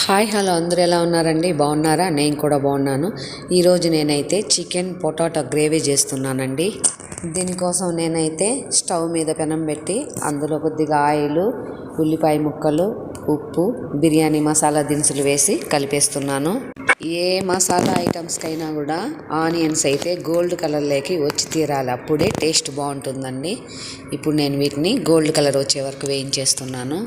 Hi hello అందరూ ఎలా ఉన్నారండి? బాగున్నారా? నేను కూడా బాగున్నాను. ఈరోజు నేనైతే చికెన్ పొటాటో గ్రేవీ చేస్తున్నానండి. దీనికోసం నేనైతే స్టవ్ మీద పెనం పెట్టి అందులో కొద్దిగా ఆయిల్ ఉల్లిపాయ ముక్కలు ఉప్పు బిర్యానీ మసాలా దినుసులు వేసి కలిపేస్తున్నాను. ఏ మసాలా ఐటమ్స్కైనా కూడా ఆనియన్స్ అయితే గోల్డ్ కలర్లోకి వచ్చి తీరాలి. అప్పుడే టేస్ట్ బాగుంటుందండి. ఇప్పుడు నేను వీటిని గోల్డ్ కలర్ వచ్చే వరకు వేయించేస్తున్నాను.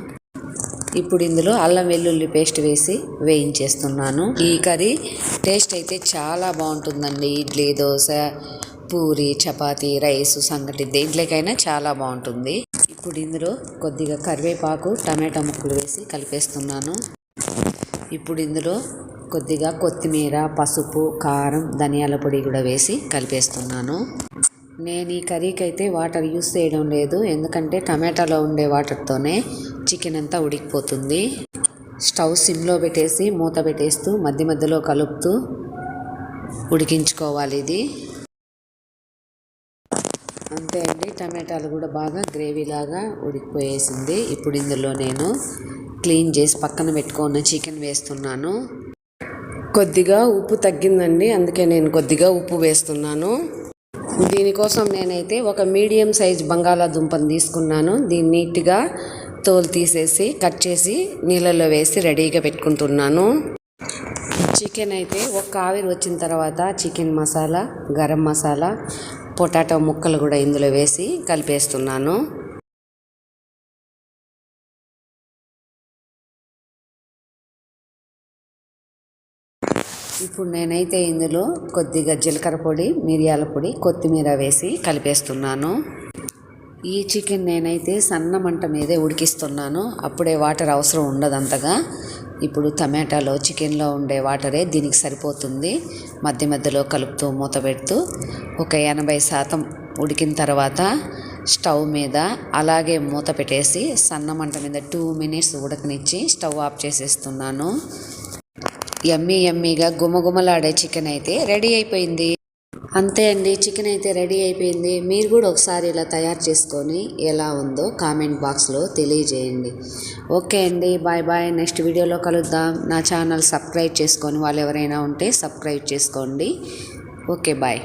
ఇప్పుడు ఇందులో అల్లం వెల్లుల్లి పేస్ట్ వేసి వేయించేస్తున్నాను. ఈ కర్రీ టేస్ట్ అయితే చాలా బాగుంటుందండి. ఇడ్లీ దోశ పూరి చపాతీ రైస్ సంగటి దేంట్లోకైనా చాలా బాగుంటుంది. ఇప్పుడు ఇందులో కొద్దిగా కరివేపాకు టమాటా ముక్కలు వేసి కలిపేస్తున్నాను. ఇప్పుడు ఇందులో కొద్దిగా కొత్తిమీర పసుపు కారం ధనియాల పొడి కూడా వేసి కలిపేస్తున్నాను. నేను ఈ కర్రీకి అయితే వాటర్ యూస్ చేయడం లేదు. ఎందుకంటే టమాటాలో ఉండే వాటర్తోనే చికెన్ అంతా ఉడికిపోతుంది. స్టవ్ సిమ్లో పెట్టేసి మూత పెట్టేస్తూ మధ్య మధ్యలో కలుపుతూ ఉడికించుకోవాలి ఇది. అంతే అండి. టమాటాలు కూడా బాగా గ్రేవీ లాగా ఉడికిపోయేసింది. ఇప్పుడు ఇందులో నేను క్లీన్ చేసి పక్కన పెట్టుకున్న చికెన్ వేస్తున్నాను. కొద్దిగా ఉప్పు తగ్గిందండి. అందుకే నేను కొద్దిగా ఉప్పు వేస్తున్నాను. దీనికోసం నేనైతే ఒక మీడియం సైజ్ బంగాళాదుంపను తీసుకున్నాను. దీన్ని నీట్గా తోలు తీసేసి కట్ చేసి నీళ్ళలో వేసి రెడీగా పెట్టుకుంటున్నాను. చికెన్ అయితే ఒక ఆవిరి వచ్చిన తర్వాత చికెన్ మసాలా గరం మసాలా పొటాటో ముక్కలు కూడా ఇందులో వేసి కలిపేస్తున్నాను. ఇప్పుడు నేనైతే ఇందులో కొద్దిగా జీలకర్ర పొడి మిరియాల పొడి కొత్తిమీర వేసి కలిపేస్తున్నాను. ఈ చికెన్ నేనైతే సన్న మంట మీదే ఉడికిస్తున్నాను. అప్పుడే వాటర్ అవసరం ఉండదంతగా ఇప్పుడు టమాటాలో చికెన్లో ఉండే వాటరే దీనికి సరిపోతుంది. మధ్య మధ్యలో కలుపుతూ మూత పెడుతూ ఒక ఎనభై శాతం ఉడికిన తర్వాత స్టవ్ మీద అలాగే మూత పెట్టేసి సన్న మంట మీద టూ మినిట్స్ ఉడకనిచ్చి స్టవ్ ఆఫ్ చేసేస్తున్నాను. యమ్మీ యమ్మీగా గుమగుమలాడే చికెన్ అయితే రెడీ అయిపోయింది. అంతే అండి చికెన్ అయితే రెడీ అయిపోయింది. మీరు కూడా ఒకసారి ఇలా తయారు చేసుకొని ఎలా ఉందో కామెంట్ బాక్స్లో తెలియజేయండి. ఓకే అండి బాయ్ బాయ్. నెక్స్ట్ వీడియోలో కలుద్దాం. నా ఛానల్ సబ్స్క్రైబ్ చేసుకొని వాళ్ళు ఎవరైనా ఉంటే సబ్స్క్రైబ్ చేసుకోండి. Okay bye.